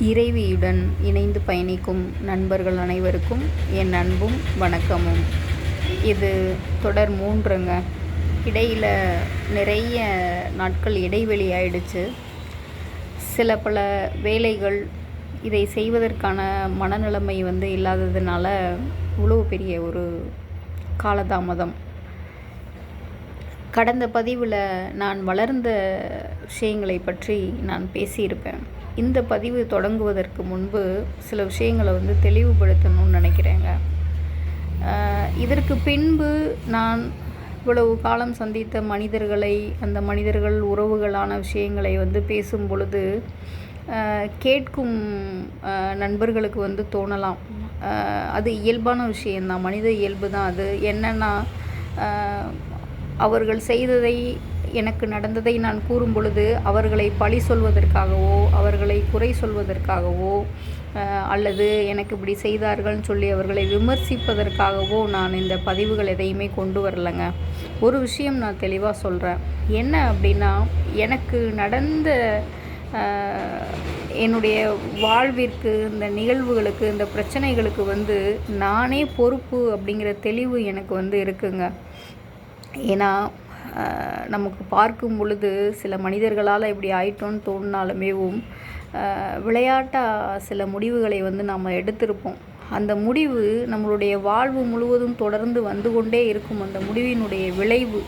இறைவியுடன் இணைந்து பயணிக்கும் நண்பர்கள் அனைவருக்கும் என் அன்பும் வணக்கமும். இது தொடர் மூன்றுங்க. இடையில் நிறைய நாட்கள் இடைவெளி ஆயிடுச்சு. சில பல வேலைகள் இதை செய்வதற்கான மனநிலைமை வந்து இல்லாததுனால இவ்வளோ பெரிய ஒரு காலதாமதம். கடந்த பதிவில் நான் வளர்ந்த விஷயங்களை பற்றி நான் பேசியிருப்பேன். இந்த பதிவு தொடங்குவதற்கு முன்பு சில விஷயங்களை வந்து தெளிவுபடுத்தணும்னு நினைக்கிறேங்க. இதற்கு பின்பு நான் இவ்வளவு காலம் சந்தித்த மனிதர்களை அந்த மனிதர்கள் உறவுகளான விஷயங்களை வந்து பேசும் பொழுது கேட்கும் நண்பர்களுக்கு வந்து தோணலாம். அது இயல்பான விஷயந்தான் மனித இயல்பு தான் அது. என்னென்னா அவர்கள் செய்ததை எனக்கு நடந்ததை நான் கூறும் பொழுது அவர்களை பழி சொல்வதற்காகவோ அவர்களை குறை சொல்வதற்காகவோ அல்லது எனக்கு இப்படி செய்தார்கள்னு சொல்லி அவர்களை விமர்சிப்பதற்காகவோ நான் இந்த பதிவுகள் எதையுமே கொண்டு வரலைங்க. ஒரு விஷயம் நான் தெளிவாக சொல்கிறேன் என்ன அப்படின்னா எனக்கு நடந்த என்னுடைய வாழ்விற்கு இந்த நிகழ்வுகளுக்கு இந்த பிரச்சனைகளுக்கு வந்து நானே பொறுப்பு அப்படிங்கிற தெளிவு எனக்கு வந்து இருக்குங்க. ஏன்னா நமக்கு பார்க்கும் பொழுது சில மனிதர்களால் இப்படி ஆயிட்டோன்னு தோணினாலுமேவும் விளையாட்டாக சில முடிவுகளை வந்து நாம் எடுத்திருப்போம். அந்த முடிவு நம்மளுடைய வாழ்வு முழுவதும் தொடர்ந்து வந்து கொண்டே இருக்கும் அந்த முடிவினுடைய விளைவு.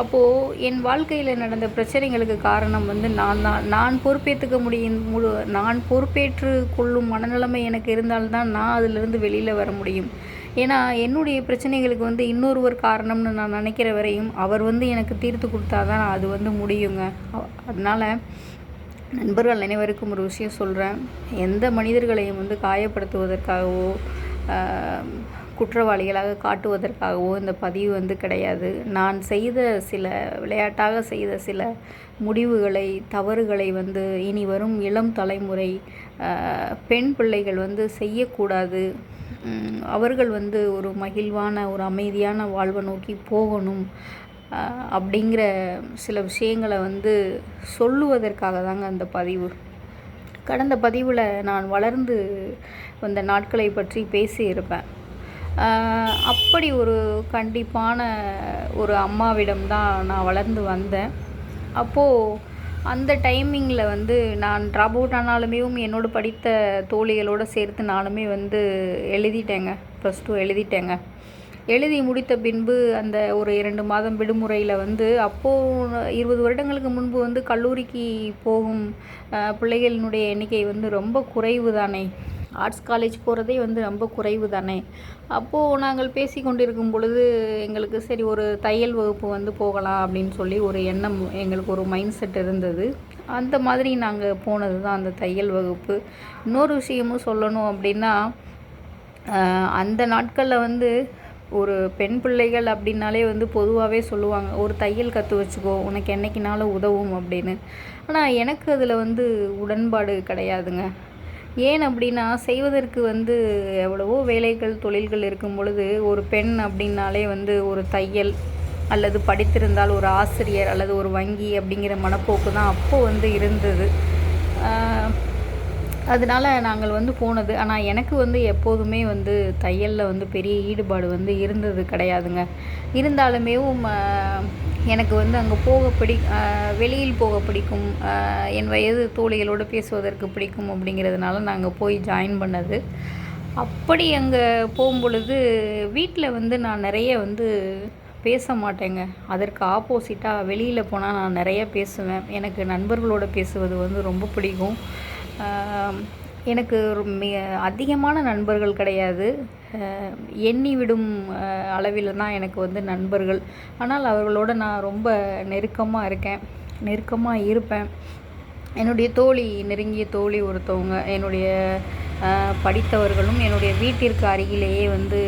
அப்போது என் வாழ்க்கையில் நடந்த பிரச்சனைகளுக்கு காரணம் வந்து நான் தான். நான் பொறுப்பேற்றுக்க முடியும் முழு நான் பொறுப்பேற்று கொள்ளும் மனநிலைமை எனக்கு இருந்தால்தான் நான் அதிலிருந்து வெளியில் வர முடியும். ஏன்னா என்னுடைய பிரச்சனைகளுக்கு வந்து இன்னொருவர் காரணம்னு நான் நினைக்கிற வரையும் அவர் வந்து எனக்கு தீர்த்து கொடுத்தாதான் அது வந்து முடியுங்க. அதனால் அதனால நண்பர்கள் அனைவருக்கும் ஒரு விஷயம் சொல்கிறேன் எந்த மனிதர்களையும் வந்து காயப்படுத்துவதற்காகவோ குற்றவாளிகளாக காட்டுவதற்காகவோ இந்த பதிவு வந்து கிடையாது. நான் செய்த சில விளையாட்டாக செய்த சில முடிவுகளை தவறுகளை வந்து இனி வரும் இளம் தலைமுறை பெண் பிள்ளைகள் வந்து செய்யக்கூடாது. அவர்கள் வந்து ஒரு மகிழ்வான ஒரு அமைதியான வாழ்வை நோக்கி போகணும் அப்படிங்கிற சில விஷயங்களை வந்து சொல்லுவதற்காக தாங்க அந்த பதிவு. கடந்த பதிவில் நான் வளர்ந்து வந்த நாட்களை பற்றி பேசியிருப்பேன். அப்படி ஒரு கண்டிப்பான ஒரு அம்மாவிடம் தான் நான் வளர்ந்து வந்தேன். அப்போது அந்த டைமிங்கில் வந்து நான் ட்ராப் அவுட் ஆனாலுமேவும் என்னோட படித்த தோழிகளோடு சேர்த்து நானுமே வந்து எழுதிட்டேங்க. Plus two எழுதிட்டேங்க. எழுதி முடித்த பின்பு அந்த ஒரு இரண்டு மாதம் விடுமுறையில் வந்து அப்போது இருபது வருடங்களுக்கு முன்பு வந்து கல்லூரிக்கு போகும் பிள்ளைகளினுடைய எண்ணிக்கை வந்து ரொம்ப குறைவு தானே. ஆர்ட்ஸ் காலேஜ் போகிறதே வந்து ரொம்ப குறைவு தானே? அப்போது நாங்கள் பேசி கொண்டிருக்கும் பொழுது எங்களுக்கு சரி ஒரு தையல் வகுப்பு வந்து போகலாம் அப்படின்னு சொல்லி ஒரு எண்ணம் எங்களுக்கு ஒரு மைண்ட் செட் இருந்தது. அந்த மாதிரி நாங்கள் போனது தான் அந்த தையல் வகுப்பு. இன்னொரு விஷயமும் சொல்லணும் அப்படின்னா அந்த நாட்களில் வந்து ஒரு பெண் பிள்ளைகள் அப்படின்னாலே வந்து பொதுவாகவே சொல்லுவாங்க ஒரு தையல் கற்று வச்சுக்கோ உனக்கு என்னைக்குனாலும் உதவும் அப்படின்னு. ஆனால் எனக்கு அதில் வந்து உடன்பாடு கிடையாதுங்க. ஏன் அப்படின்னா செய்வதற்கு வந்து எவ்வளவோ வேலைகள் தொழில்கள் இருக்கும் பொழுது ஒரு பெண் அப்படின்னாலே வந்து ஒரு தையல் அல்லது படித்திருந்தால் ஒரு ஆசிரியர் அல்லது ஒரு வங்கி அப்படிங்கிற மனப்போக்கு தான் அப்போது வந்து இருந்தது. அதனால் அதனால நாங்கள் வந்து போனது. ஆனால் எனக்கு வந்து எப்போதுமே வந்து தையலில் வந்து பெரிய ஈடுபாடு வந்து இருந்தது கிடையாதுங்க. இருந்தாலுமே எனக்கு வந்து அங்கே போக பிடி வெளியில் போக பிடிக்கும். என் வயது தோழிகளோடு பேசுவதற்கு பிடிக்கும் அப்படிங்கிறதுனால நாங்கள் போய் ஜாயின் பண்ணது. அப்படி அங்கே போகும்பொழுது வீட்டில் வந்து நான் நிறைய வந்து பேச மாட்டேங்க. அதற்கு ஆப்போசிட்டாக வெளியில் போனால் நான் நிறைய பேசுவேன். எனக்கு நண்பர்களோட பேசுவது வந்து ரொம்ப பிடிக்கும். எனக்கு மிக அதிகமான நண்பர்கள் கிடையாது. எண்ணி விடும் அளவில் தான் எனக்கு வந்து நண்பர்கள். ஆனால் அவர்களோட நான் ரொம்ப நெருக்கமாக இருக்கேன். நெருக்கமாக இருப்பேன். என்னுடைய தோழி நெருங்கிய தோழி ஒருத்தவங்க என்னுடைய படித்தவர்களும் என்னுடைய வீட்டிற்கு அருகிலேயே வந்து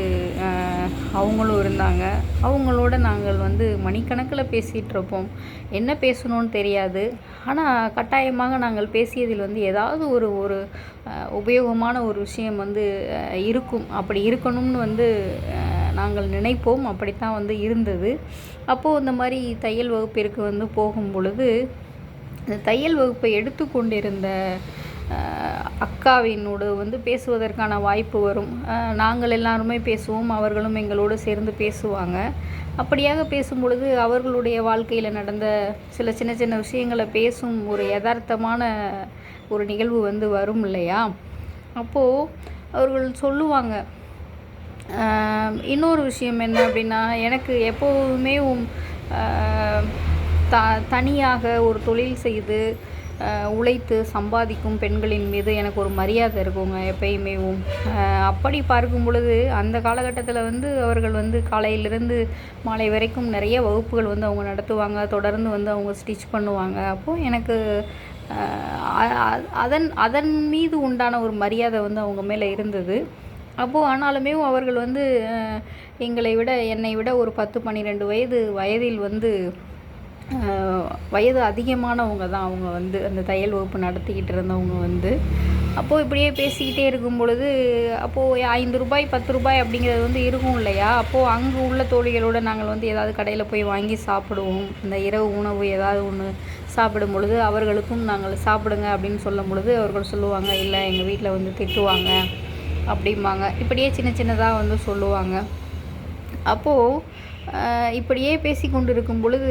அவங்களும் இருந்தாங்க. அவங்களோட நாங்கள் வந்து மணிக்கணக்கில் பேசிகிட்ருப்போம் என்ன பேசணும்னு தெரியாது. ஆனால் கட்டாயமாக நாங்கள் பேசியதில் வந்து ஏதாவது ஒரு ஒரு உபயோகமான ஒரு விஷயம் வந்து இருக்கும். அப்படி இருக்கணும்னு வந்து நாங்கள் நினைப்போம். அப்படித்தான் வந்து இருந்தது. அப்போது இந்த மாதிரி தையல் வகுப்பிற்கு வந்து போகும் பொழுது இந்த தையல் வகுப்பை எடுத்துக்கொண்டிருந்த கொண்டிருந்த அக்காவினோடு வந்து பேசுவதற்கான வாய்ப்பு வரும். நாங்கள் எல்லாருமே பேசுவோம் அவர்களும் எங்களோடு சேர்ந்து பேசுவாங்க. அப்படியாக பேசும் பொழுது அவர்களுடைய வாழ்க்கையில் நடந்த சில சின்ன சின்ன விஷயங்களை பேசும் ஒரு யதார்த்தமான ஒரு நிகழ்வு வந்து வரும் இல்லையா? அப்போது அவர்கள் சொல்லுவாங்க இன்னொரு விஷயம் என்ன அப்படின்னா எனக்கு எப்போவுமே த தனியாக ஒரு தொழில் செய்து உழைத்து சம்பாதிக்கும் பெண்களின் மீது எனக்கு ஒரு மரியாதை இருக்குங்க எப்பயுமேவும் அப்படி பார்க்கும் பொழுது அந்த காலகட்டத்தில் வந்து அவர்கள் வந்து காலையிலிருந்து மாலை வரைக்கும் நிறைய வகுப்புகள் வந்து அவங்க நடத்துவாங்க. தொடர்ந்து வந்து அவங்க ஸ்டிச் பண்ணுவாங்க. அப்போது எனக்கு அதன் அதன் மீது உண்டான ஒரு மரியாதை வந்து அவங்க மேலே இருந்தது. அப்போது ஆனாலுமே அவர்கள் வந்து எங்களை விட என்னை விட ஒரு பத்து பன்னிரெண்டு வயது வயதில் வந்து வயது அதிகமானவங்க தான் அவங்க வந்து அந்த தையல் வகுப்பு நடத்திக்கிட்டு இருந்தவங்க வந்து. அப்போது இப்படியே பேசிக்கிட்டே இருக்கும் பொழுது அப்போது ஐந்து ரூபாய் பத்து ரூபாய் அப்படிங்கிறது வந்து இருக்கும் இல்லையா? அப்போது அங்கே உள்ள தோழிகளோடு நாங்கள் வந்து ஏதாவது கடையில் போய் வாங்கி சாப்பிடுவோம். அந்த இரவு உணவு ஏதாவது ஒன்று சாப்பிடும் பொழுது அவர்களுக்கும் நாங்கள் சாப்பிடுங்க அப்படின்னு சொல்லும் பொழுது அவர்கள் சொல்லுவாங்க இல்லை எங்கள் வீட்டில் வந்து திட்டுவாங்க அப்படிம்பாங்க. இப்படியே சின்ன சின்னதாக வந்து சொல்லுவாங்க. அப்போது இப்படியே பேசி கொண்டிருக்கும் பொழுது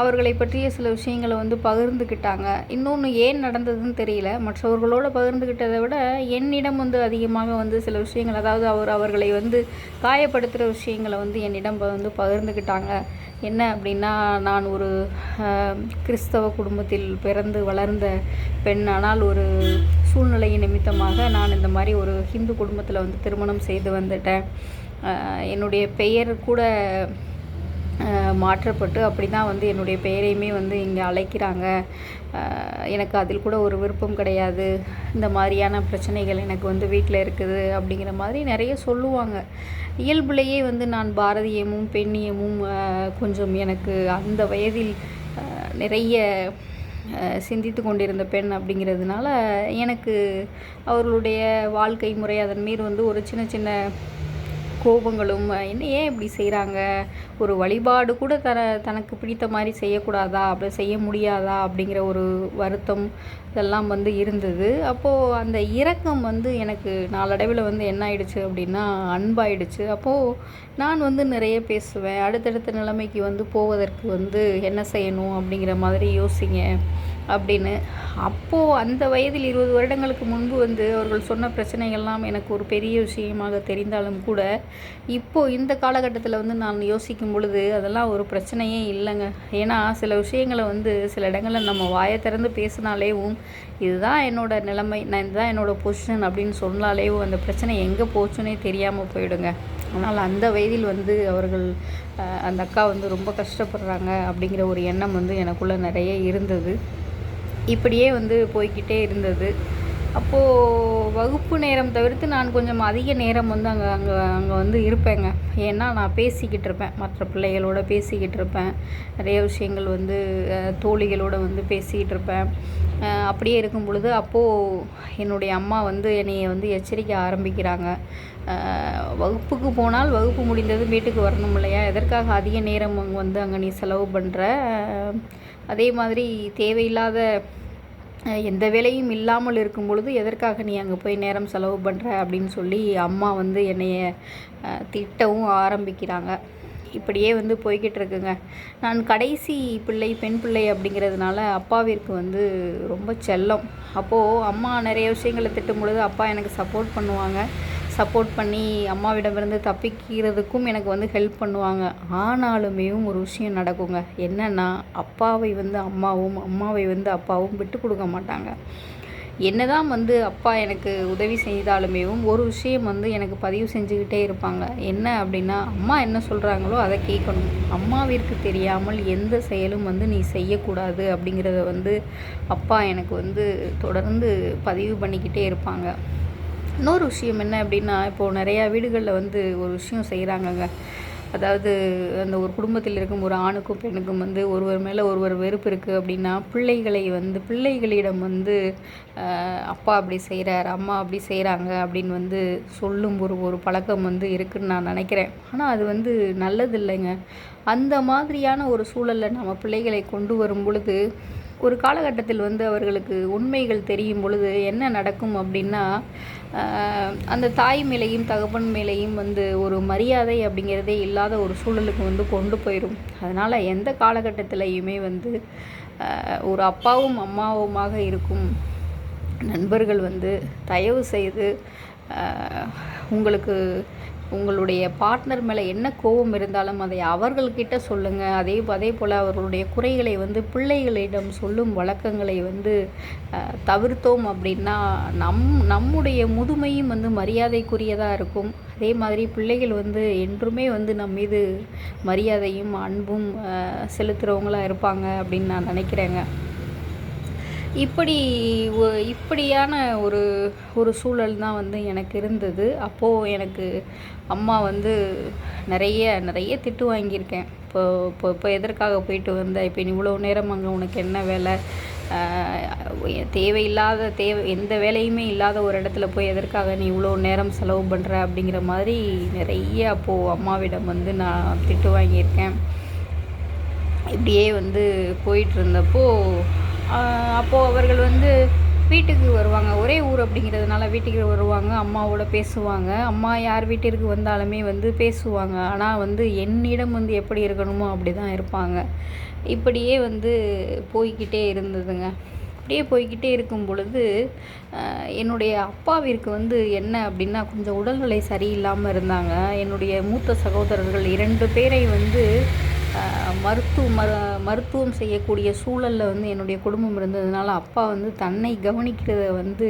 அவர்களை பற்றிய சில விஷயங்களை வந்து பகிர்ந்துக்கிட்டாங்க இன்னொன்று ஏன் நடந்ததுன்னு தெரியல. மற்றவர்களோடு பகிர்ந்துக்கிட்டதை விட என்னிடம் வந்து அதிகமாக வந்து சில விஷயங்கள் அதாவது அவர் அவர்களை வந்து காயப்படுத்துகிற விஷயங்களை வந்து என்னிடம் வந்து பகிர்ந்துக்கிட்டாங்க என்ன அப்படின்னா நான் ஒரு கிறிஸ்தவ குடும்பத்தில் பிறந்து வளர்ந்த பெண். ஆனால் ஒரு சூழ்நிலை நிமித்தமாக நான் இந்த மாதிரி ஒரு ஹிந்து குடும்பத்தில் வந்து திருமணம் செய்து வந்துட்டேன். என்னுடைய பெயர் கூட மாற்றப்பட்டு அப்படி தான் வந்து என்னுடைய பெயரையுமே வந்து இங்கே அழைக்கிறாங்க. எனக்கு அதில் கூட ஒரு விருப்பம் கிடையாது. இந்த மாதிரியான பிரச்சனைகள் எனக்கு வந்து வீட்டில் இருக்குது அப்படிங்கிற மாதிரி நிறைய சொல்லுவாங்க. இயல்புலேயே வந்து நான் பாரதியமும் பெண்ணியமும் கொஞ்சம் எனக்கு அந்த வயதில் நிறைய சிந்தித்து கொண்டிருந்த பெண் அப்படிங்கிறதுனால எனக்கு அவர்களுடைய வாழ்க்கை முறை அதன் மீது வந்து ஒரு சின்ன சின்ன கோபங்களும் என்ன ஏன் இப்படி செய்கிறாங்க ஒரு வழிபாடு கூட தர தனக்கு பிடித்த மாதிரி செய்யக்கூடாதா? அப்படி செய்ய முடியாதா? அப்படிங்கிற ஒரு வருத்தம் இதெல்லாம் வந்து இருந்தது. அப்போது அந்த இரக்கம் வந்து எனக்கு நாளடைவில் வந்து என்ன ஆயிடுச்சு அப்படின்னா அன்பாயிடுச்சு. அப்போது நான் வந்து நிறைய பேசுவேன். அடுத்தடுத்த நிலைமைக்கு வந்து போவதற்கு வந்து என்ன செய்யணும் அப்படிங்கிற மாதிரி யோசிங்க. அப்படின்னு. அப்போது அந்த வயதில் இருபது வருடங்களுக்கு முன்பு வந்து அவர்கள் சொன்ன பிரச்சனைகள்லாம் எனக்கு ஒரு பெரிய விஷயமாக தெரிந்தாலும் கூட இப்போது இந்த காலகட்டத்தில் வந்து நான் யோசிக்கும் பொழுது அதெல்லாம் ஒரு பிரச்சனையே இல்லைங்க. ஏன்னா சில விஷயங்களை வந்து சில இடங்களில் நம்ம வாயை திறந்து பேசினாலேவும் இதுதான் என்னோடய நிலைமை நான் இதுதான் என்னோடய பொசிஷன் அப்படின்னு சொன்னாலேவும் அந்த பிரச்சனை எங்கே போச்சுன்னே தெரியாமல் போயிடுங்க. ஆனால் அந்த வயதில் வந்து அவர்கள் அந்த அக்கா வந்து ரொம்ப கஷ்டப்படுறாங்க அப்படிங்கிற ஒரு எண்ணம் வந்து எனக்குள்ளே நிறைய இருந்தது. இப்படியே வந்து போய்கிட்டே இருந்தது. அப்போது வகுப்பு நேரம் தவிர்த்து நான் கொஞ்சம் அதிக நேரம் வந்து அங்கே அங்கே அங்கே வந்து இருப்பேங்க. ஏன்னா நான் பேசிக்கிட்டு இருப்பேன். மற்ற பிள்ளைகளோட பேசிக்கிட்டு இருப்பேன். நிறைய விஷயங்கள் வந்து தோழிகளோடு வந்து பேசிக்கிட்டு இருப்பேன். அப்படியே இருக்கும் பொழுது அப்போது என்னுடைய அம்மா வந்து என்னையை வந்து எச்சரிக்க ஆரம்பிக்கிறாங்க. வகுப்புக்கு போனால் வகுப்பு முடிந்தது வீட்டுக்கு வரணும் இல்லையா? எதற்காக அதிக நேரம் அங்கே வந்து அங்கே நீ செலவு பண்ணுற அதே மாதிரி தேவையில்லாத எந்த வேலையும் இல்லாமல் இருக்கும் பொழுது எதற்காக நீ அங்கே போய் நேரம் செலவு பண்ணுற அப்படின்னு சொல்லி அம்மா வந்து என்னைய திட்டவும் ஆரம்பிக்கிறாங்க. இப்படியே வந்து போய்கிட்டு இருக்குங்க. நான் கடைசி பிள்ளை பெண் பிள்ளை அப்படிங்கிறதுனால அப்பாவிற்கு வந்து ரொம்ப செல்லம். அப்போது அம்மா நிறைய விஷயங்களை திட்டும் பொழுது அப்பா எனக்கு சப்போர்ட் பண்ணுவாங்க. சப்போர்ட் பண்ணி அம்மாவிடமிருந்து தப்பிக்கிறதுக்கும் எனக்கு வந்து ஹெல்ப் பண்ணுவாங்க. ஆனாலுமே ஒரு விஷயம் நடக்குங்க. என்னென்னா அப்பாவை வந்து அம்மாவும் அம்மாவை வந்து அப்பாவும் விட்டு கொடுக்க மாட்டாங்க. என்னதான் வந்து அப்பா எனக்கு உதவி செய்தாலுமே ஒரு விஷயம் வந்து எனக்கு பதிவு செஞ்சுக்கிட்டே இருப்பாங்க. என்ன அப்படின்னா அம்மா என்ன சொல்கிறாங்களோ அதை கேட்கணும். அம்மாவிற்கு தெரியாமல் எந்த செயலும் வந்து நீ செய்யக்கூடாது அப்படிங்கிறத வந்து அப்பா எனக்கு வந்து தொடர்ந்து பதிவு பண்ணிக்கிட்டே இருப்பாங்க. இன்னொரு விஷயம் என்ன அப்படின்னா இப்போது நிறையா வீடுகளில் வந்து ஒரு விஷயம் செய்கிறாங்கங்க அதாவது அந்த ஒரு குடும்பத்தில் இருக்கும் ஒரு ஆணுக்கும் பெண்ணுக்கும் வந்து ஒருவர் மேலே ஒருவர் வெறுப்பு இருக்குது அப்படின்னா பிள்ளைகளை வந்து பிள்ளைகளிடம் வந்து அப்பா அப்படி செய்கிறார் அம்மா அப்படி செய்கிறாங்க அப்படின்னு வந்து சொல்லும் ஒரு ஒரு பழக்கம் வந்து இருக்குதுன்னு நான் நினைக்கிறேன். ஆனால் அது வந்து நல்லது இல்லைங்க. அந்த மாதிரியான ஒரு சூழலில் நம்ம பிள்ளைகளை கொண்டு வரும் பொழுது ஒரு காலகட்டத்தில் வந்து அவர்களுக்கு உண்மைகள் தெரியும் பொழுது என்ன நடக்கும் அப்படின்னா அந்த தாய் மேலேயும் தகப்பன் மேலேயும் வந்து ஒரு மரியாதை அப்படிங்கிறதே இல்லாத ஒரு சூழலுக்கு வந்து கொண்டு போயிடும் அதனால் எந்த காலகட்டத்திலையுமே வந்து ஒரு அப்பாவும் அம்மாவுமாக இருக்கும் நண்பர்கள் வந்து தயவு செய்து உங்களுக்கு உங்களுடைய பார்ட்னர் மேலே என்ன கோபம் இருந்தாலும் அதை அவர்கள்கிட்ட சொல்லுங்கள் அதே அதே போல் அவர்களுடைய குறைகளை வந்து பிள்ளைகளிடம் சொல்லும் வழக்கங்களை வந்து தவிர்த்தோம் அப்படின்னா நம் நம்முடைய முதுமையும் வந்து மரியாதைக்குரியதாக இருக்கும். அதே மாதிரி பிள்ளைகள் வந்து என்றுமே வந்து நம் மீது மரியாதையும் அன்பும் செலுத்துகிறவங்களாக இருப்பாங்க அப்படின்னு நான் நினைக்கிறேங்க. இப்படி ஒ- இப்படியான ஒரு ஒரு சூழல் தான் வந்து எனக்கு இருந்தது. அப்போது எனக்கு அம்மா வந்து நிறைய நிறைய திட்டு வாங்கியிருக்கேன். இப்போ இப்போ இப்போ எதற்காக போயிட்டு வந்த இப்போ நீ இவ்வளோ நேரம் அங்கே உனக்கு என்ன வேலை? தேவையில்லாத தேவை எந்த வேலையுமே இல்லாத ஒரு இடத்துல போய் எதற்காக நீ இவ்வளோ நேரம் செலவு பண்ணுற அப்படிங்கிற மாதிரி நிறைய அப்போது அம்மாவிடம் வந்து நான் திட்டு வாங்கியிருக்கேன். இப்படியே வந்து போயிட்டு இருந்தப்போ அப்போது அவர்கள் வந்து வீட்டுக்கு வருவாங்க. ஒரே ஊர் அப்படிங்கிறதுனால வீட்டுக்கு வருவாங்க. அம்மாவோட பேசுவாங்க. அம்மா யார் வீட்டிற்கு வந்தாலுமே வந்து பேசுவாங்க. ஆனால் வந்து என்னிடம் வந்து எப்படி இருக்கணுமோ அப்படி தான் இருப்பாங்க. இப்படியே வந்து போய்க்கிட்டே இருந்ததுங்க. அப்படியே போய்கிட்டே இருக்கும் பொழுது என்னுடைய அப்பாவிற்கு வந்து என்ன அப்படின்னா கொஞ்சம் உடல்நிலை சரியில்லாமல் இருந்தாங்க. என்னுடைய மூத்த சகோதரர்கள் இரண்டு பேரை வந்து மருத்துவ மரு மருத்துவம் செய்யக்கூடிய சூழலில் வந்து என்னுடைய குடும்பம் இருந்ததுனால அப்பா வந்து தன்னை கவனிக்கிறத வந்து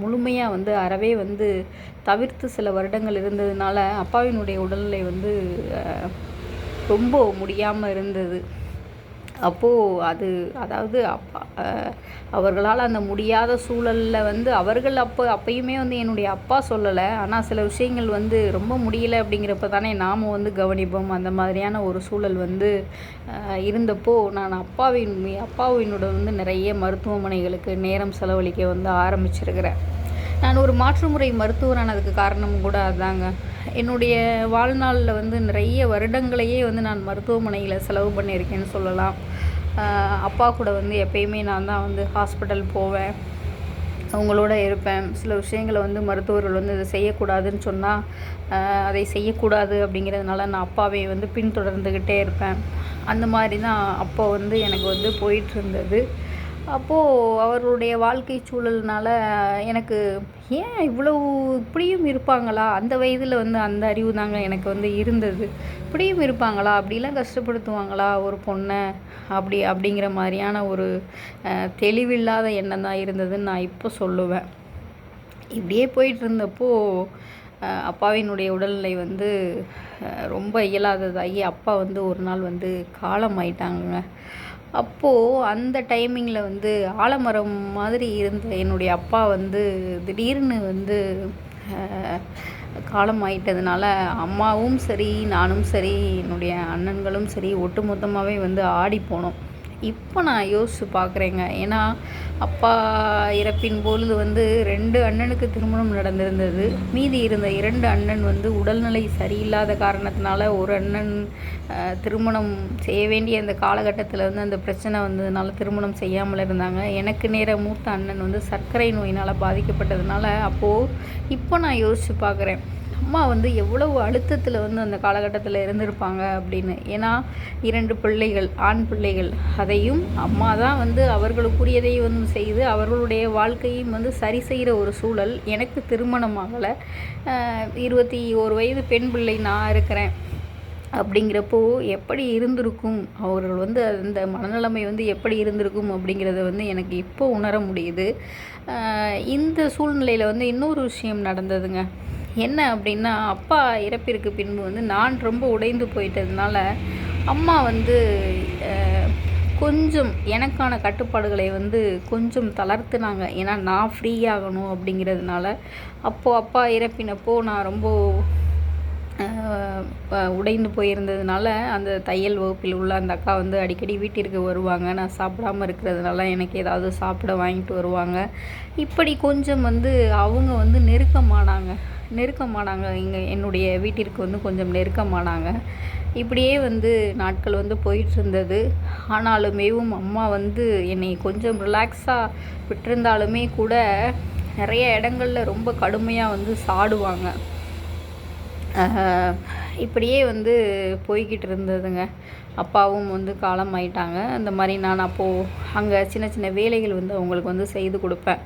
முழுமையாக வந்து அறவே வந்து தவிர்த்து சில வருடங்கள் இருந்ததுனால அப்பாவினுடைய உடல்நிலை வந்து ரொம்ப முடியாமல் இருந்தது. அப்போது அது அதாவது அப்பா அவர்களால் அந்த முடியாத சூழலில் வந்து அவர்கள் அப்போ அப்பயுமே வந்து என்னுடைய அப்பா சொல்லலை. ஆனால் சில விஷயங்கள் வந்து ரொம்ப முடியல அப்படிங்கிறப்ப தானே நாம் வந்து கவனிப்போம். அந்த மாதிரியான ஒரு சூழல் வந்து இருந்தப்போ நான் அப்பாவின் அப்பாவினோட வந்து நிறைய மருத்துவமனைகளுக்கு நேரம் செலவழிக்க வந்து ஆரம்பிச்சிருக்கிறேன். நான் ஒரு மாற்றுமுறை மருத்துவரானதுக்கு காரணம் கூட அதாங்க. என்னுடைய வாழ்நாளில் வந்து நிறைய வருடங்களையே வந்து நான் மருத்துவமனையில் செலவு பண்ணியிருக்கேன்னு சொல்லலாம். அப்பா கூட வந்து எப்பயுமே நான் தான் வந்து ஹாஸ்பிட்டல் போவேன். அவங்களோட இருப்பேன். சில விஷயங்களை வந்து மருத்துவர்கள் வந்து இதை செய்யக்கூடாதுன்னு சொன்னால் அதை செய்யக்கூடாது அப்படிங்கிறதுனால நான் அப்பாவை வந்து பின்தொடர்ந்துக்கிட்டே இருப்பேன். அந்த மாதிரி தான் அப்போ வந்து எனக்கு வந்து போயிட்டு இருந்தது. அப்போது அவருடைய வாழ்க்கை சூழல்னால எனக்கு ஏன் இவ்வளவு இப்படியும் இருப்பாங்களா? அந்த வயதில் வந்து அந்த அறிவு தாங்க எனக்கு வந்து இருந்தது. இப்படியும் இருப்பாங்களா? அப்படிலாம் கஷ்டப்படுத்துவாங்களா? ஒரு பொண்ணை அப்படி அப்படிங்கிற மாதிரியான ஒரு தெளிவில்லாத எண்ணம் தான் இருந்ததுன்னு நான் இப்போ சொல்லுவேன். இப்படியே போயிட்டு இருந்தப்போ அப்பாவினுடைய உடல்நிலை வந்து ரொம்ப இயலாததாகி அப்பா வந்து ஒரு நாள் வந்து காலமாயிட்டாங்க அப்போது அந்த டைமிங்கில் வந்து ஆலமரம் மாதிரி இருந்த என்னுடைய அப்பா வந்து திடீர்னு வந்து காலம் ஆயிட்டதுனால அம்மாவும் சரி நானும் சரி என்னுடைய அண்ணன்களும் சரி ஒட்டுமொத்தமாகவே வந்து ஆடி போனோம். இப்போ நான் யோசித்து பார்க்குறேங்க. ஏன்னா அப்பா இறப்பின் பொழுது வந்து ரெண்டு அண்ணனுக்கு திருமணம் நடந்திருந்தது. மீதி இருந்த இரண்டு அண்ணன் வந்து உடல்நிலை சரியில்லாத காரணத்தினால ஒரு அண்ணன் திருமணம் செய்ய வேண்டிய அந்த காலகட்டத்தில் வந்து அந்த பிரச்சனை வந்ததுனால திருமணம் செய்யாமல் இருந்தாங்க. எனக்கு நேர மூத்த அண்ணன் வந்து சர்க்கரை நோயினால் பாதிக்கப்பட்டதுனால அப்போது இப்போ நான் யோசித்து பார்க்குறேன். அம்மா வந்து எவ்வளவு அழுத்தத்தில் வந்து அந்த காலகட்டத்தில் இருந்திருப்பாங்க அப்படின்னு. ஏன்னா இரண்டு பிள்ளைகள் ஆண் பிள்ளைகள் அதையும் அம்மா தான் வந்து அவர்களுக்குரியதை வந்து செய்து அவர்களுடைய வாழ்க்கையும் வந்து சரி செய்கிற ஒரு சூழல் எனக்கு திருமணமாகலை. இருபத்தி ஒரு வயது பெண் பிள்ளை நான் இருக்கிறேன். அப்படிங்கிறப்போ எப்படி இருந்திருக்கும்? அவர்கள் வந்து அந்த மனநிலைமை வந்து எப்படி இருந்திருக்கும் அப்படிங்கிறத வந்து எனக்கு இப்போ உணர முடியுது. இந்த சூழ்நிலையில் வந்து இன்னொரு விஷயம் நடந்ததுங்க. என்ன அப்படின்னா அப்பா இறப்பிற்கு பின்பு வந்து நான் ரொம்ப உடைந்து போயிட்டதுனால அம்மா வந்து கொஞ்சம் எனக்கான கட்டுப்பாடுகளை வந்து கொஞ்சம் தளர்த்துனாங்க. ஏன்னா நான் ஃப்ரீ ஆகணும் அப்படிங்கிறதுனால அப்போது அப்பா இறப்பினப்போ நான் ரொம்ப உடைந்து போயிருந்ததுனால அந்த தையல் வகுப்பில் உள்ள அந்த அக்கா வந்து அடிக்கடி வீட்டிற்கு வருவாங்க. நான் சாப்பிடாம இருக்கிறதுனால எனக்கு ஏதாவது சாப்பிட வாங்கிட்டு வருவாங்க. இப்படி கொஞ்சம் வந்து அவங்க வந்து நெருக்கமானாங்க. நெருக்கமானாங்க. இங்கே என்னுடைய வீட்டிற்கு வந்து கொஞ்சம் நெருக்கமானாங்க. இப்படியே வந்து நாட்கள் வந்து போயிட்டு இருந்தது ஆனாலுமேவும் அம்மா வந்து என்னை கொஞ்சம் ரிலாக்ஸாக விட்டிருந்தாலுமே கூட நிறைய இடங்கள்ல ரொம்ப கடுமையாக வந்து சாடுவாங்க. இப்படியே வந்து போய்கிட்டு இருந்ததுங்க அப்பாவும் வந்து காலம் ஆயிட்டாங்க. அந்த மாதிரி நான் அப்போது அங்கே சின்ன சின்ன வேலைகள் வந்து அவங்களுக்கு வந்து செய்து கொடுப்பேன்.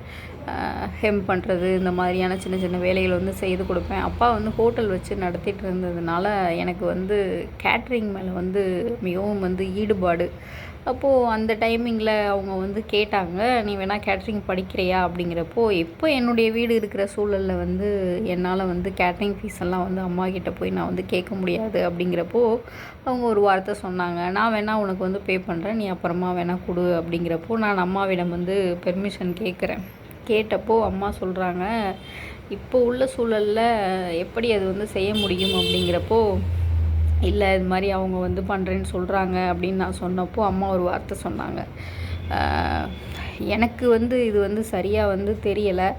ஹெம் பண்ணுறது இந்த மாதிரியான சின்ன சின்ன வேலைகள் வந்து செய்து கொடுப்பேன். அப்பா வந்து ஹோட்டல் வச்சு நடத்திட்டு இருந்ததுனால எனக்கு வந்து கேட்ரிங் மேலே வந்து மிகவும் வந்து ஈடுபாடு. அப்போது அந்த டைமிங்கில் அவங்க வந்து கேட்டாங்க நீ வேணால் கேட்ரிங் படிக்கிறியா? அப்படிங்கிறப்போ இப்போ என்னுடைய வீடு இருக்கிற சூழலில் வந்து என்னால் வந்து கேட்ரிங் ஃபீஸ் எல்லாம் வந்து அம்மா கிட்டே போய் நான் வந்து கேட்க முடியாது? அப்படிங்கிறப்போ அவங்க ஒரு வார்த்தை சொன்னாங்க நான் வேணால் உனக்கு வந்து பே பண்ணுறேன் நீ அப்புறமா வேணால் கொடு. அப்படிங்கிறப்போ நான் அம்மாவிடம் வந்து பெர்மிஷன் கேட்குறேன். கேட்டப்போ அம்மா சொல்கிறாங்க இப்போ உள்ள சூழலில் எப்படி அது வந்து செய்ய முடியும்? அப்படிங்கிறப்போ இல்லை இது மாதிரி அவங்க வந்து பண்ணுறேன்னு சொல்கிறாங்க அப்படின்னு நான் சொன்னப்போ அம்மா ஒரு வார்த்தை சொன்னாங்க. எனக்கு வந்து இது வந்து சரியாக வந்து தெரியலை.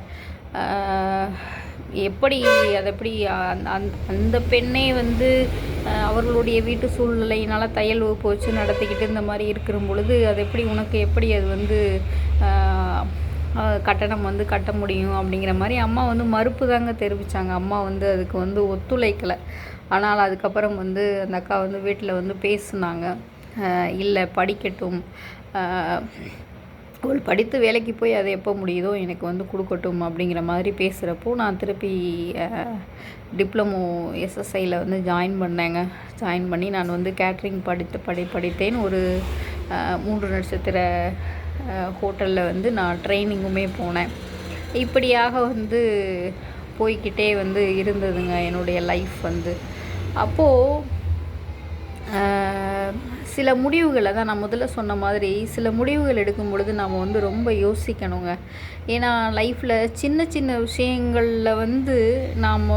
எப்படி அது எப்படி அந்த அந்த- அந்த பெண்ணே வந்து அவர்களுடைய வீட்டு சூழ்நிலையினால் தையல் வகுப்பு வச்சு நடத்திக்கிட்டு இந்த மாதிரி இருக்கிற பொழுது அது எப்படி உனக்கு எப்படி அது வந்து கட்டணம் வந்து கட்ட முடியும் அப்படிங்கிற மாதிரி அம்மா வந்து மறுப்பு தாங்க தெரிவித்தாங்க அம்மா வந்து அதுக்கு வந்து ஒத்துழைக்கலை. ஆனால் அதுக்கப்புறம் வந்து அந்த அக்கா வந்து வீட்டில் வந்து பேசுனாங்க. இல்லை படிக்கட்டும். அவள் படித்து வேலைக்கு போய் அது எப்போ முடியுதோ எனக்கு வந்து கொடுக்கட்டும் அப்படிங்கிற மாதிரி பேசுகிறப்போ நான் திருப்பி டிப்ளமோ எஸ்எஸ்ஐயில் வந்து ஜாயின் பண்ணேங்க. ஜாயின் பண்ணி நான் வந்து கேட்ரிங் படித்து படி படித்தேன் ஒரு மூன்று நட்சத்திர ஹோட்டலில் வந்து நான் ட்ரைனிங்குமே போனேன். இப்படியாக வந்து போய்க்கிட்டே வந்து இருந்ததுங்க என்னுடைய லைஃப் வந்து. அப்போது சில முடிவுகளை தான் நான் முதல்ல சொன்ன மாதிரி சில முடிவுகள் எடுக்கும் பொழுது நாம் வந்து ரொம்ப யோசிக்கணுங்க. ஏன்னா லைஃப்பில் சின்ன சின்ன விஷயங்களில் வந்து நாம்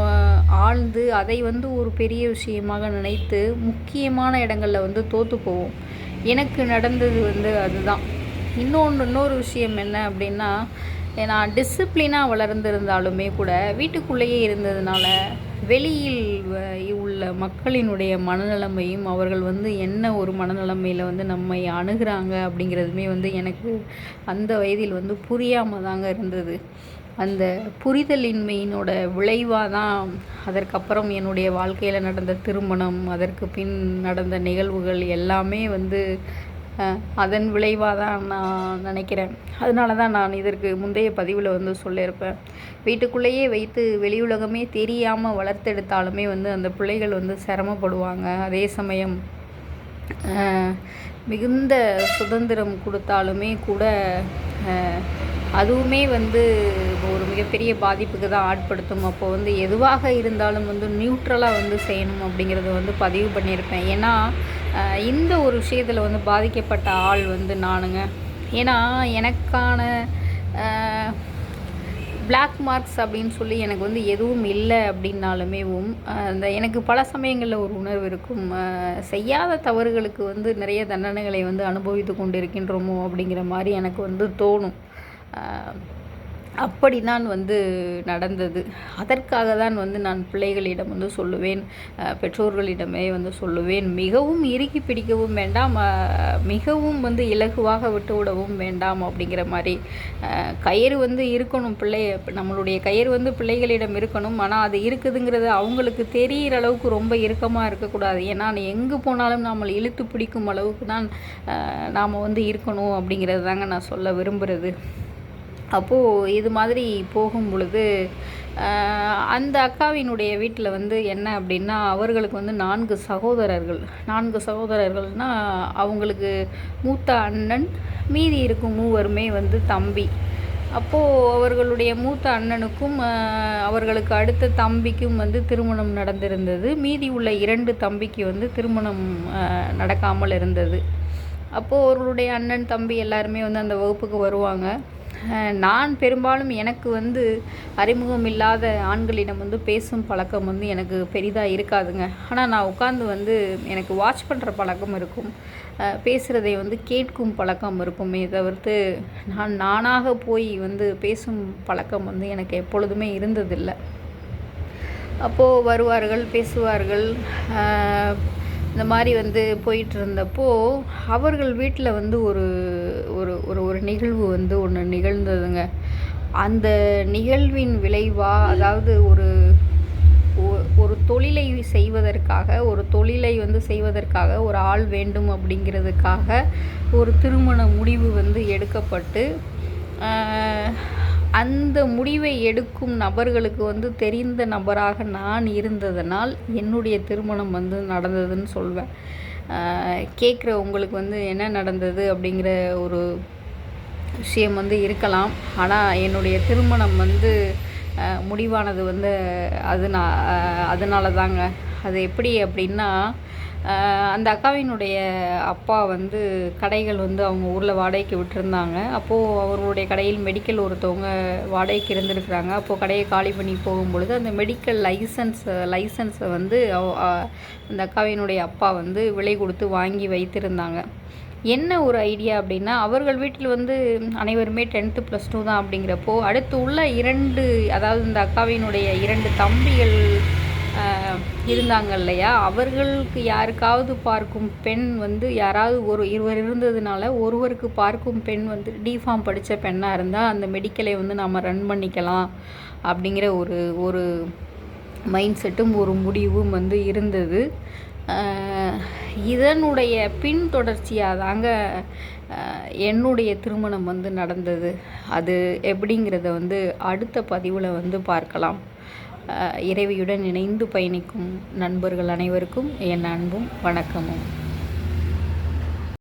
ஆழ்ந்து அதை வந்து ஒரு பெரிய விஷயமாக நினைத்து முக்கியமான இடங்களில் வந்து தோற்று போவோம். எனக்கு நடந்தது வந்து அதுதான். இன்னொன்று இன்னொரு விஷயம் என்ன அப்படின்னா நான் டிசிப்ளினாக வளர்ந்திருந்தாலுமே கூட வீட்டுக்குள்ளேயே இருந்ததுனால வெளியில் வ- உள்ள மக்களினுடைய மனநிலைமையும் அவர்கள் வந்து என்ன ஒரு மனநிலைமையில் வந்து நம்மை அணுகிறாங்க அப்படிங்கிறதுமே வந்து எனக்கு அந்த வயதில் வந்து புரியாமல் தாங்க இருந்தது. அந்த புரிதலின்மையினோட விளைவாக தான் அதற்கப்புறம் என்னுடைய வாழ்க்கையில் நடந்த திருமணம் அதற்கு பின் நடந்த நிகழ்வுகள் எல்லாமே வந்து அதன் விளைவாக தான் நான் நினைக்கிறேன். அதனால தான் நான் இதற்கு முந்தைய பதிவில் வந்து சொல்லியிருப்பேன். வீட்டுக்குள்ளேயே வைத்து வெளியுலகமே தெரியாமல் வளர்த்தெடுத்தாலுமே வந்து அந்த பிள்ளைகள் வந்து சிரமப்படுவாங்க. அதே சமயம் மிகுந்த சுதந்திரம் கொடுத்தாலுமே கூட அதுவுமே வந்து ஒரு மிகப்பெரிய பாதிப்புக்கு தான் ஆட்படுத்தும். அப்போ வந்து எதுவாக இருந்தாலும் வந்து நியூட்ரலாக வந்து செய்யணும் அப்படிங்கிறத வந்து பதிவு பண்ணியிருப்பேன். ஏன்னா இந்த ஒரு விஷயத்தில் வந்து பாதிக்கப்பட்ட ஆள் வந்து நானுங்க. ஏன்னா எனக்கான பிளாக் மார்க்ஸ் அப்படின்னு சொல்லி எனக்கு வந்து எதுவும் இல்லை அப்படின்னாலுமேவும் அந்த எனக்கு பல சமயங்களில் ஒரு உணர்வு இருக்கும். செய்யாத தவறுகளுக்கு வந்து நிறைய தண்டனைகளை வந்து அனுபவித்து கொண்டிருக்கின்றோமோ அப்படிங்கிற மாதிரி எனக்கு வந்து தோணும். அப்படி தான் வந்து நடந்தது. அதற்காக தான் வந்து நான் பிள்ளைகளிடம் வந்து சொல்லுவேன் பெற்றோர்களிடமே வந்து சொல்லுவேன். மிகவும் இறுக்கி பிடிக்கவும் வேண்டாம் மிகவும் வந்து இலகுவாக விட்டு விடவும் வேண்டாம் அப்படிங்கிற மாதிரி கயிறு வந்து இருக்கணும் பிள்ளை நம்மளுடைய கயிறு வந்து பிள்ளைகளிடம் இருக்கணும். ஆனால் அது இருக்குதுங்கிறது அவங்களுக்கு தெரிகிற அளவுக்கு ரொம்ப இறுக்கமாக இருக்கக்கூடாது. ஏன்னா எங்கே போனாலும் நாம் இழுத்து பிடிக்கும் அளவுக்கு தான் நாம் வந்து இருக்கணும் அப்படிங்கிறது தாங்க நான் சொல்ல விரும்புகிறது அப்போது இது மாதிரி போகும் பொழுது அந்த அக்காவினுடைய வீட்டில் வந்து என்ன அப்படின்னா அவர்களுக்கு வந்து நான்கு சகோதரர்கள். நான்கு சகோதரர்கள்னால் அவங்களுக்கு மூத்த அண்ணன் மீதி இருக்கும் மூவருமே வந்து தம்பி. அப்போது அவர்களுடைய மூத்த அண்ணனுக்கும் அவர்களுக்கு அடுத்த தம்பிக்கும் வந்து திருமணம் நடந்திருந்தது. மீதி உள்ள இரண்டு தம்பிக்கு வந்து திருமணம் நடக்காமல் இருந்தது. அப்போது அவர்களுடைய அண்ணன் தம்பி எல்லாருமே வந்து அந்த வகுப்புக்கு வருவாங்க. நான் பெரும்பாலும் எனக்கு வந்து அறிமுகம் இல்லாத ஆண்களிடம் வந்து பேசும் பழக்கம் வந்து எனக்கு பெரிதாக இருக்காதுங்க. ஆனால் நான் உட்காந்து வந்து எனக்கு வாட்ச் பண்ணுற பழக்கம் இருக்கும். பேசுகிறதை வந்து கேட்கும் பழக்கம் இருக்குமே தவிர்த்து நான் நானாக போய் வந்து பேசும் பழக்கம் வந்து எனக்கு எப்பொழுதுமே இருந்ததில்லை. அப்போது வருவார்கள் பேசுவார்கள். இந்த மாதிரி வந்து போயிட்டு இருந்தப்போ அவர்கள் வீட்டில் வந்து ஒரு ஒரு ஒரு ஒரு நிகழ்வு வந்து ஒன்று நிகழ்ந்ததுங்க. அந்த நிகழ்வின் விளைவாக அதாவது ஒரு ஒரு தொழிலை செய்வதற்காக ஒரு தொழிலை வந்து செய்வதற்காக ஒரு ஆள் வேண்டும் அப்படிங்கிறதுக்காக ஒரு திருமண முடிவு வந்து எடுக்கப்பட்டு அந்த முடிவை எடுக்கும் நபர்களுக்கு வந்து தெரிந்த நபராக நான் இருந்ததனால் என்னுடைய திருமணம் வந்து நடந்ததுன்னு சொல்வேன். கேட்குற உங்களுக்கு வந்து என்ன நடந்தது அப்படிங்கிற ஒரு விஷயம் வந்து இருக்கலாம். ஆனால் என்னுடைய திருமணம் வந்து முடிவானது வந்து அது நான் அதனால தாங்க அது எப்படி அப்படின்னா அந்த அக்காவினுடைய அப்பா வந்து கடைகள் வந்து அவங்க ஊரில் வாடகைக்கு விட்டுருந்தாங்க. அப்போது அவர்களுடைய கடையில் மெடிக்கல் ஒருத்தவங்க வாடகைக்கு இருந்திருக்கிறாங்க. அப்போது கடையை காலி பண்ணி போகும்பொழுது அந்த மெடிக்கல் லைசன்ஸ் லைசன்ஸை வந்து அந்த அக்காவினுடைய அப்பா வந்து விலை கொடுத்து வாங்கி வைத்திருந்தாங்க. என்ன ஒரு ஐடியா அப்படின்னா அவர்கள் வீட்டில் வந்து அனைவருமே டென்த்து ப்ளஸ் டூ தான் அப்படிங்கிறப்போ அடுத்து உள்ள இரண்டு அதாவது இந்த அக்காவினுடைய இரண்டு தம்பிகள் இருந்தாங்க இல்லையா? அவர்களுக்கு யாருக்காவது பார்க்கும் பெண் வந்து யாராவது ஒரு இருவர் இருந்ததுனால ஒருவருக்கு பார்க்கும் பெண் வந்து டிஃபார்ம் படித்த பெண்ணாக இருந்தால் அந்த மெடிக்கலை வந்து நாம் ரன் பண்ணிக்கலாம் அப்படிங்கிற ஒரு ஒரு மைண்ட் செட்டும் ஒரு முடிவும் வந்து இருந்தது. இதனுடைய பின்தொடர்ச்சியாக தாங்க என்னுடைய திருமணம் வந்து நடந்தது. அது எப்படிங்கிறத வந்து அடுத்த பதிவில் வந்து பார்க்கலாம். இறைவியுடன் இணைந்து பயணிக்கும் நண்பர்கள் அனைவருக்கும் என் அன்பும் வணக்கமும்.